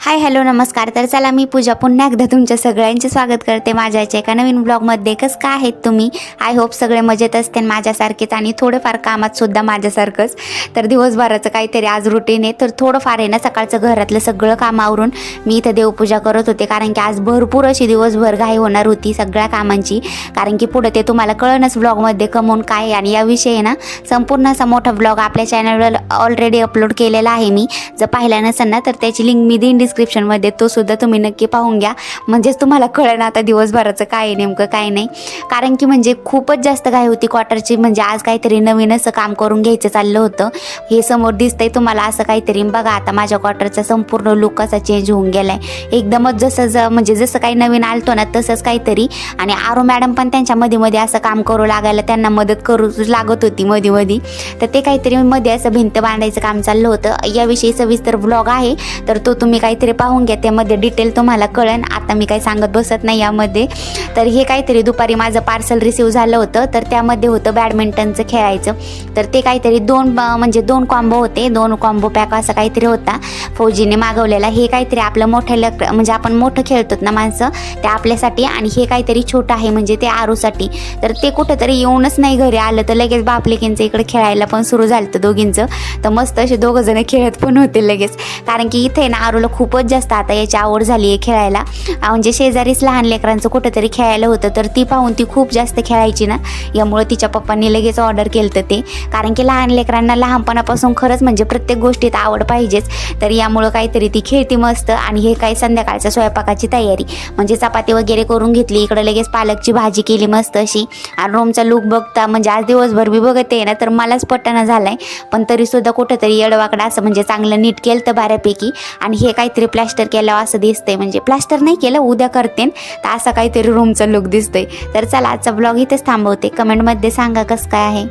Hi hello नमस्कार. तर चला मी पूजा पुन्हा एकदा तुमच्या सगळ्यांचे स्वागत करते माझ्या याच्या एका नवीन ब्लॉगमध्ये कसं काय आहेत तुम्ही? आय होप सगळे मजेत असते माझ्यासारखेच आणि थोडंफार कामात सुद्धा माझ्यासारखंच. तर दिवसभराचं काहीतरी आज रुटीन आहे. तर थोडंफार आहे ना सकाळचं घरातलं सगळं काम आवरून मी इथं देवपूजा करत होते. कारण की आज भरपूर अशी दिवसभर घाई होणार होती सगळ्या कामांची. कारण की पुढं ते तुम्हाला कळणच ब्लॉगमध्ये कमवून काय आहे. आणि याविषयी आहे ना संपूर्ण असा मोठा ब्लॉग आपल्या चॅनलवर ऑलरेडी अपलोड केलेला आहे मी. जर पाहिला नसेल ना तर त्याची लिंक मी देईन डिस्क्रिप्शनमध्ये तो सुद्धा तुम्ही नक्की पाहून घ्या. म्हणजेच तुम्हाला कळेल आता दिवसभराचं काय आहे नेमकं काय नाही. कारण की म्हणजे खूपच जास्त घाई होती क्वार्टरची म्हणजे आज काहीतरी नवीन असं काम करून घ्यायचं चाललं होतं. हे समोर दिसतंय तुम्हाला असं काहीतरी. बघा आता माझ्या क्वार्टरचा संपूर्ण लुक कसा चेंज होऊन गेला आहे एकदमच जसं ज म्हणजे जसं काही नवीन आलतो ना तसंच काहीतरी. आणि आरो मॅडम पण त्यांच्या मध्ये मध्ये असं काम करू लागायला त्यांना मदत करू लागत होती मध्ये मध्ये तर ते काहीतरी मध्ये असं भिंत बांधायचं काम चाललं होतं. याविषयी सविस्तर ब्लॉग आहे. तर तो तुम्ही काहीतरी पाहून घ्या त्यामध्ये डिटेल तुम्हाला कळेल आता मी काही सांगत बसत नाही यामध्ये. तर हे काहीतरी दुपारी माझं पार्सल रिसिव्ह झालं होतं तर त्यामध्ये होतं बॅडमिंटनचं खेळायचं. तर ते काहीतरी दोन म्हणजे दोन कॉम्बो होते. दोन कॉम्बो पॅक असं काहीतरी होता. फौजीने मागवलेला. हे काहीतरी आपलं मोठं लक म्हणजे आपण मोठं खेळतो ना माणसं ते आपल्यासाठी आणि हे काहीतरी छोटं आहे म्हणजे ते आरूसाठी. तर ते कुठंतरी येऊनच नाही घरी आलं तर लगेच बापलेकींचं इकडे खेळायला पण सुरू झालं होतं दोघींचं. तर मस्त असे दोघंजणं खेळत पण होते लगेच. कारण की इथे ना आरूला खूपच जास्त आता याची आवड झाली आहे खेळायला. म्हणजे शेजारीच लहान लेकरांचं कुठंतरी खेळायला होतं तर ती पाहून ती खूप जास्त खेळायची ना. यामुळे तिच्या पप्पांनी लगेच ऑर्डर केलं तर ते. कारण की लहान लेकरांना लहानपणापासून खरंच म्हणजे प्रत्येक गोष्टीत आवड पाहिजेच. तर यामुळं काहीतरी ती खेळती मस्त आणि हे काही संध्याकाळच्या स्वयंपाकाची तयारी. म्हणजे चपाती वगैरे करून घेतली इकडं लगेच पालकची भाजी केली मस्त अशी. आणि रोमचा लुक बघता म्हणजे आज दिवसभर मी बघते ना तर मलाच पट्टाना झालाय. पण तरीसुद्धा कुठंतरी येडवाकडं असं म्हणजे चांगलं नीट केलं तर बऱ्यापैकी. आणि हे काहीतरी काहीतरी प्लॅस्टर केल्यावर असं दिसतंय. म्हणजे प्लॅस्टर नाही केलं उद्या करते. तर असं काहीतरी रूमचा लुक दिसतोय. तर चला आजचा ब्लॉग इथेच थांबवते. कमेंटमध्ये सांगा कसं काय आहे.